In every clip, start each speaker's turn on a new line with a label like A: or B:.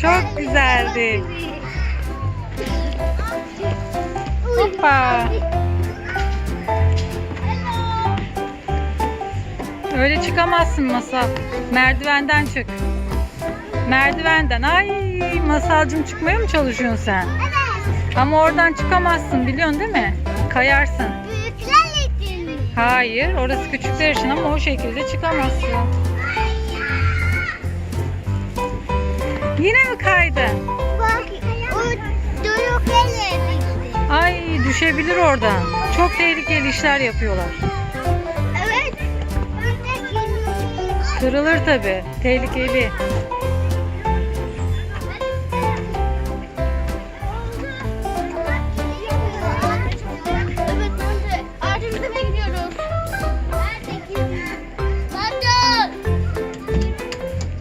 A: geldi. Hoppa. Öyle çıkamazsın masal. Merdivenden çık. Merdivenden. Ay masalcım çıkmaya mı çalışıyorsun sen?
B: Evet.
A: Ama oradan çıkamazsın biliyorsun değil mi? Kayarsın.
B: Büyükler için.
A: Hayır orası küçükler için ama o şekilde çıkamazsın. Yine mi kaydı?
B: Bak o büyükler için.
A: Ay düşebilir oradan. Çok tehlikeli işler yapıyorlar.
B: Evet.
A: Kırılır tabi. Tehlikeli.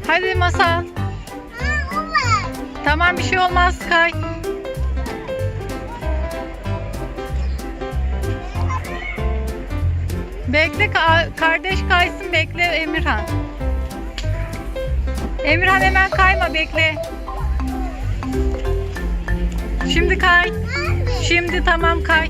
B: Hadi
A: masal. Tamam bir şey olmaz kay. Bekle ka- kardeş kaysın bekle Emirhan. Emirhan hemen kayma bekle. Şimdi kay. Şimdi tamam kay.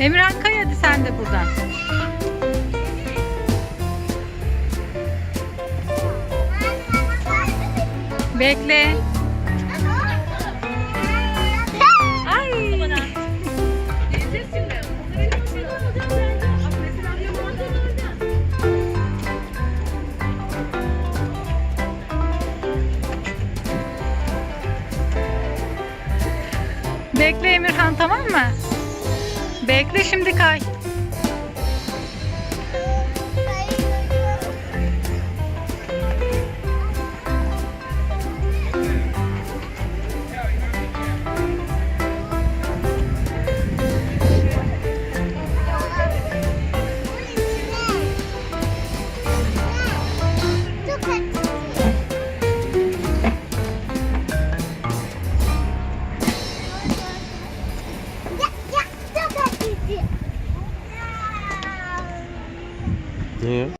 A: Emirhan kay hadi sen de buradan. Bekle. Ay. Bekle Emirhan tamam mı? Bekle şimdi kay. Yeah.